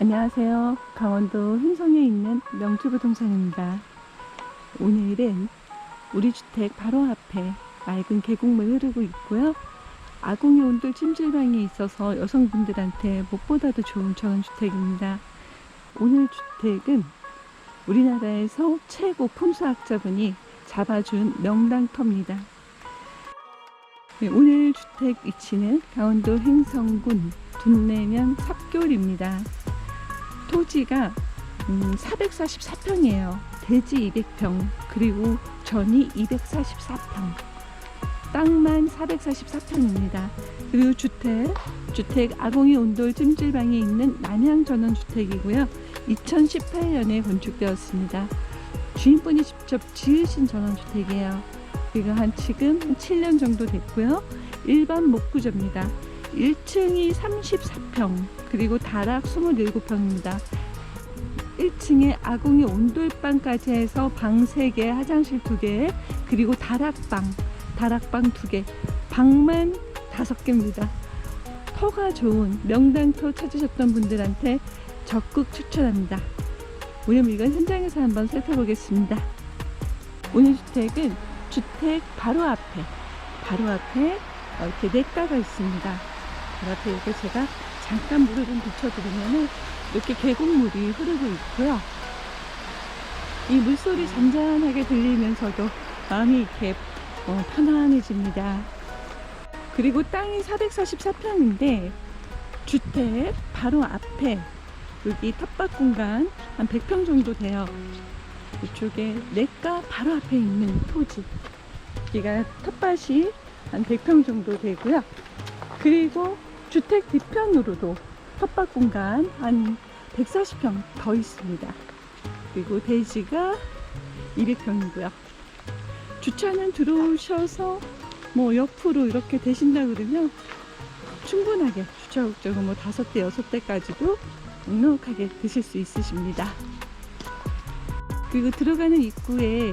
안녕하세요. 강원도 횡성에 있는 명주부동산입니다. 오늘은 우리 주택 바로 앞에 맑은 계곡물 흐르고 있고요. 아궁이 온돌 찜질방이 있어서 여성분들한테 무엇보다도 좋은 저런 주택입니다. 오늘 주택은 우리나라에서 최고 풍수학자분이 잡아준 명당터입니다. 네, 오늘 주택 위치는 강원도 횡성군 둔내면 삽교리입니다. 토지가 음, 444평이에요. 대지 200평, 그리고 전이 244평. 땅만 444평입니다. 그리고 주택, 주택 아궁이 온돌 찜질방이 있는 남양 전원 주택이고요. 2018년에 건축되었습니다. 주인분이 직접 지으신 전원 주택이에요. 그리고 한 지금 한 7년 정도 됐고요. 일반 목구조입니다. 1층이 34평, 그리고 다락 27평입니다. 1층에 아궁이 온돌방까지 해서 방 3개, 화장실 2개, 그리고 다락방, 다락방 2개, 방만 5개입니다. 터가 좋은 명당터 찾으셨던 분들한테 적극 추천합니다. 오늘 물건 현장에서 한번 살펴보겠습니다. 오늘 주택은 주택 바로 앞에, 바로 앞에 이렇게 냇가가 있습니다. 바로 앞에 이렇게 제가 잠깐 물을 좀 비춰드리면은 이렇게 계곡물이 흐르고 있고요. 이 물소리 잔잔하게 들리면서도 마음이 이렇게 어, 편안해집니다. 그리고 땅이 444평인데 주택 바로 앞에 여기 텃밭 공간 한 100평 정도 돼요. 이쪽에 냇가 바로 앞에 있는 토지. 여기가 텃밭이 한 100평 정도 되고요. 그리고 주택 뒤편으로도 텃밭 공간 한 140평 더 있습니다. 그리고 대지가 200평이고요. 주차는 들어오셔서 뭐 옆으로 이렇게 되신다 그러면 충분하게 주차 국적은 뭐 다섯 대 여섯 대까지도 넉넉하게 드실 수 있으십니다. 그리고 들어가는 입구에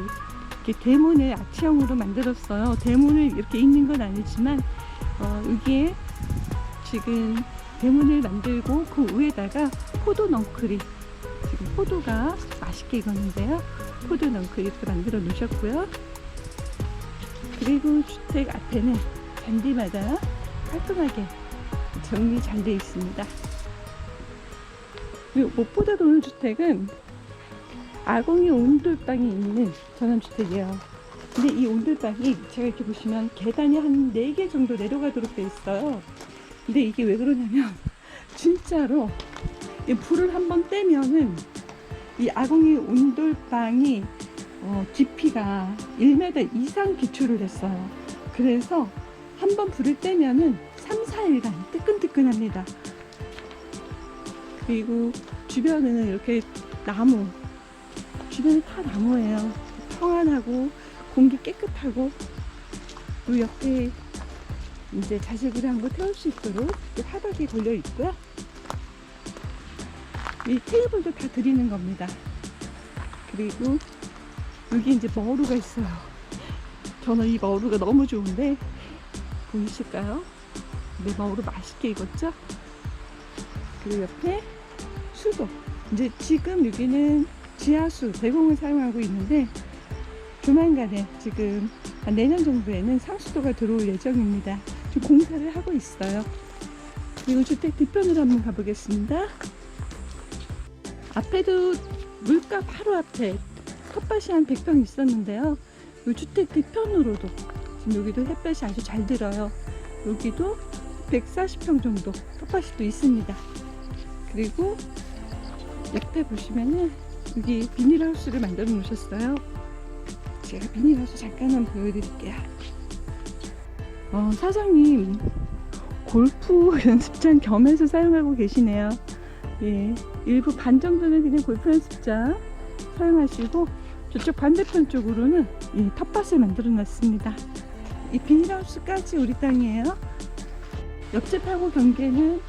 이렇게 대문을 아치형으로 만들었어요. 대문을 이렇게 있는 건 아니지만 어, 여기에 지금 대문을 만들고 그 위에다가 포도 넝클이 지금 포도가 맛있게 익었는데요. 포도 넝클 이렇게 만들어 놓으셨고요. 그리고 주택 앞에는 잔디마다 깔끔하게 정리 잘 되어 있습니다. 그리고 무엇보다도 오늘 주택은 아궁이 온돌방이 있는 전원주택이에요. 근데 이 온돌방이 제가 이렇게 보시면 계단이 한 4개 정도 내려가도록 되어 있어요. 근데 이게 왜 그러냐면 진짜로 이 불을 한번 떼면은 이 아궁이 온돌방이 어, 깊이가 1m 이상 기초를 했어요. 그래서 한번 불을 떼면은 3, 4일간 뜨끈뜨끈합니다. 그리고 주변에는 이렇게 나무, 주변이 다 나무예요. 평안하고 공기 깨끗하고 그 옆에 이제 자식을 한거 태울 수 있도록 화덕이 걸려 있고요. 이 테이블도 다 드리는 겁니다. 그리고 여기 이제 머루가 있어요. 저는 이 머루가 너무 좋은데 보이실까요? 네, 머루 맛있게 익었죠? 그리고 옆에 수도. 이제 지금 여기는 지하수 대공을 사용하고 있는데 조만간에 지금 한 내년 정도에는 상수도가 들어올 예정입니다. 지금 공사를 하고 있어요. 그리고 주택 뒤편으로 한번 가보겠습니다. 앞에도 물가 바로 앞에 텃밭이 한 100평 있었는데요. 이 주택 뒤편으로도 지금 여기도 햇볕이 아주 잘 들어요. 여기도 140평 정도 텃밭이 또 있습니다. 그리고 옆에 보시면은 여기 비닐하우스를 만들어 놓으셨어요. 제가 비닐하우스 잠깐 한번 보여드릴게요. 어, 사장님 골프 연습장 겸해서 사용하고 계시네요. 예, 일부 반 정도는 그냥 골프 연습장 사용하시고 저쪽 반대편 쪽으로는 이 텃밭을 만들어 놨습니다. 이 비닐하우스까지 우리 땅이에요. 옆집하고 경계는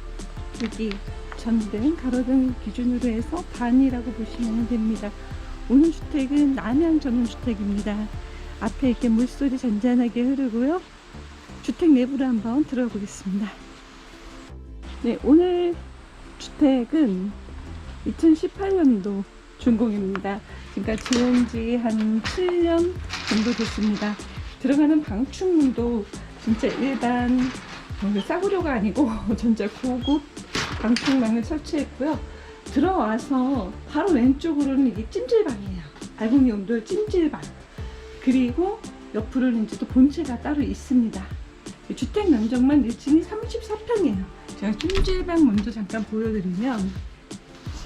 여기 전등, 가로등 기준으로 해서 반이라고 보시면 됩니다. 오늘 주택은 남양 전원주택입니다. 앞에 이렇게 물소리 잔잔하게 흐르고요. 주택 내부로 한번 들어가 보겠습니다. 네, 오늘 주택은 2018년도 준공입니다. 그러니까 지은 지 한 7년 정도 됐습니다. 들어가는 방충망도 진짜 일반 어, 싸구려가 아니고 진짜 고급 방충망을 설치했고요. 들어와서 바로 왼쪽으로는 이게 찜질방이에요. 알고니 온돌 찜질방. 그리고 옆으로는 이제 또 본체가 따로 있습니다. 이 주택 면적만 1층이 34평이에요. 제가 찜질방 먼저 잠깐 보여드리면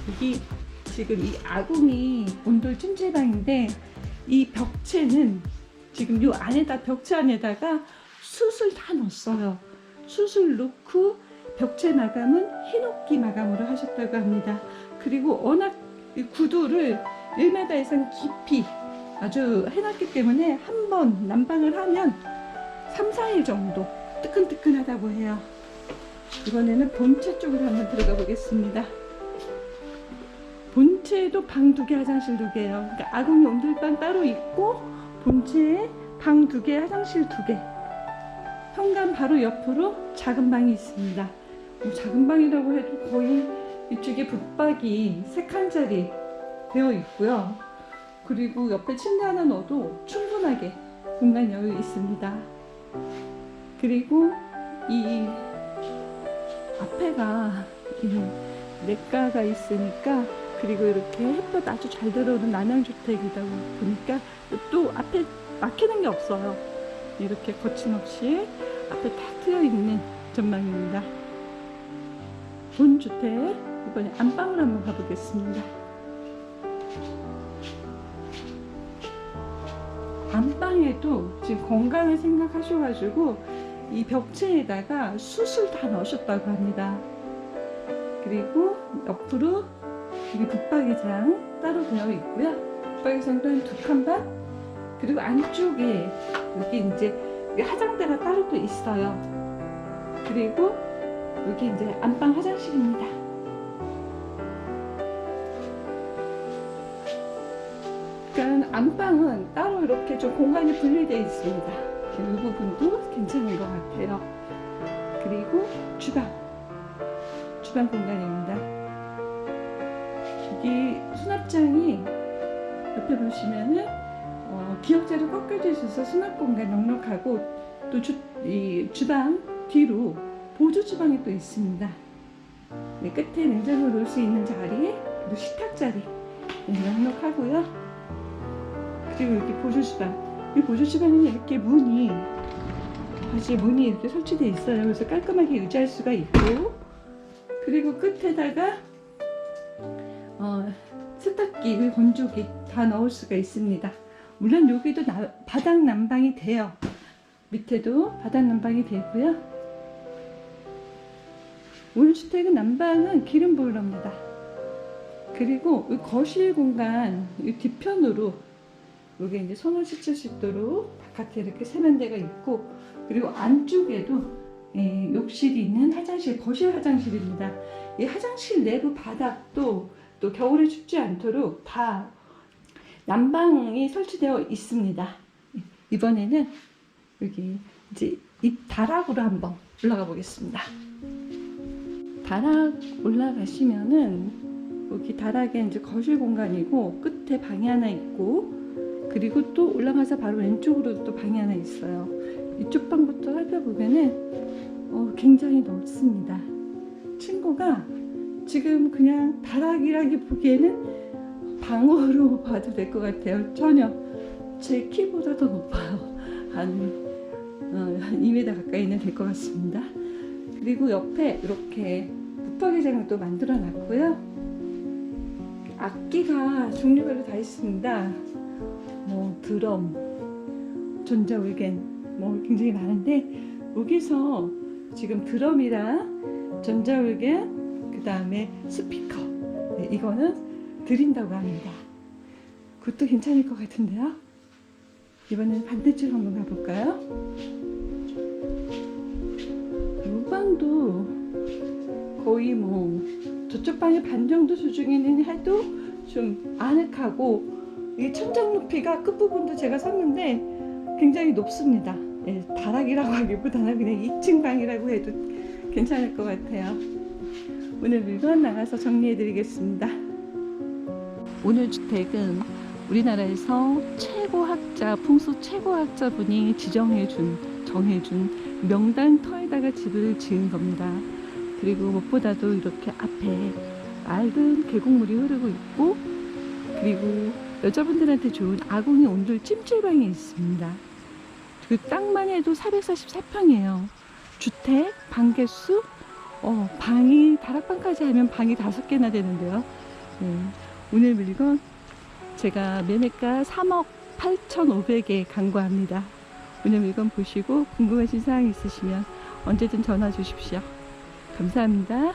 여기 지금 이 아궁이 온돌 찜질방인데 이 벽체는 지금 요 안에다 벽체 안에다가 숯을 다 넣었어요. 숯을 넣고 벽체 마감은 흰옥기 마감으로 하셨다고 합니다. 그리고 워낙 이 구두를 1m 이상 깊이 아주 해놨기 때문에 한 번 난방을 하면 3, 4일 정도 뜨끈뜨끈하다고 해요. 이번에는 본체 쪽으로 한번 들어가 보겠습니다. 본체도 방 두 개, 화장실 두 개예요. 그러니까 아궁이 온돌방 따로 있고 본체에 방 두 개, 화장실 두 개. 현관 바로 옆으로 작은 방이 있습니다. 뭐 작은 방이라고 해도 거의 이쪽에 붙박이 세 칸짜리 되어 있고요. 그리고 옆에 침대 하나 넣어도 충분하게 공간 여유 있습니다. 그리고 이 앞에가 이 냇가가 있으니까 그리고 이렇게 햇볕 아주 잘 들어오는 남양주택이다 보니까 또 앞에 막히는 게 없어요. 이렇게 거침없이 앞에 딱 트여 있는 전망입니다. 본 주택 이번에 안방을 한번 가보겠습니다. 안방에도 지금 건강을 생각하셔가지고 이 벽체에다가 숯을 다 넣으셨다고 합니다. 그리고 옆으로 이게 붙박이장 따로 되어 있고요. 붙박이장도 한 두 칸 반. 그리고 안쪽에 여기 이제 여기 화장대가 따로 또 있어요. 그리고 여기 이제 안방 화장실입니다. 안방은 따로 이렇게 좀 공간이 분리되어 있습니다. 이 부분도 괜찮은 것 같아요. 그리고 주방, 주방 공간입니다. 여기 수납장이 옆에 보시면은 어, 기역자로 꺾여져 있어서 수납 공간 넉넉하고 또 주, 이 주방 뒤로 보조 주방이 또 있습니다. 네, 끝에 냉장고 놓을 수 있는 자리, 그리고 식탁 자리 네, 넉넉하고요. 그리고 여기 보조 주방. 이 보조 주방에는 이렇게 문이 다시 문이 이렇게 설치되어 있어요. 그래서 깔끔하게 유지할 수가 있고 그리고 끝에다가 어, 세탁기, 건조기 다 넣을 수가 있습니다. 물론 여기도 나- 바닥 난방이 돼요. 밑에도 바닥 난방이 되고요. 오늘 주택은 난방은 기름 보일러입니다. 그리고 이 거실 공간 이 뒤편으로 여기 이제 손을 씻을 수 있도록 바깥에 이렇게 세면대가 있고 그리고 안쪽에도 예, 욕실이 있는 화장실, 거실 화장실입니다. 이 화장실 내부 바닥도 또 겨울에 춥지 않도록 다 난방이 설치되어 있습니다. 이번에는 여기 이제 이 다락으로 한번 올라가 보겠습니다. 다락 올라가시면은 여기 다락에 이제 거실 공간이고 끝에 방이 하나 있고 그리고 또 올라가서 바로 왼쪽으로 또 방이 하나 있어요. 이쪽 방부터 살펴보면은 어, 굉장히 넓습니다. 친구가 지금 그냥 다락이라기 보기에는 방으로 봐도 될 것 같아요. 전혀 제 키보다 더 높아요. 한, 어, 한 2m 가까이는 될 것 같습니다. 그리고 옆에 이렇게 붙박이장을 또 만들어 놨고요. 악기가 종류별로 다 있습니다. 뭐 드럼, 전자올겐 뭐 굉장히 많은데 여기서 지금 드럼이랑 전자올겐 그 다음에 스피커 네, 이거는 드린다고 합니다. 그것도 괜찮을 것 같은데요. 이번엔 반대쪽 한번 가볼까요? 이 방도 거의 뭐 저쪽 방의 반 정도 수준이는 해도 좀 아늑하고 이 천장 높이가 끝부분도 제가 샀는데 굉장히 높습니다. 예, 다락이라고 하기보다는 그냥 2층 방이라고 해도 괜찮을 것 같아요. 오늘 물건 나가서 정리해 드리겠습니다. 오늘 주택은 우리나라에서 최고 학자, 풍수 최고 학자분이 지정해 준, 정해 준 명당 터에다가 집을 지은 겁니다. 그리고 무엇보다도 이렇게 앞에 맑은 계곡물이 흐르고 있고, 그리고 여자분들한테 좋은 아궁이 온돌 찜질방이 있습니다. 그 땅만 해도 444평이에요. 주택, 방 개수, 어, 방이, 다락방까지 하면 방이 다섯 개나 되는데요. 네, 오늘 물건 제가 매매가 3억 8,500에 간과합니다. 오늘 물건 보시고 궁금하신 사항 있으시면 언제든 전화 주십시오. 감사합니다.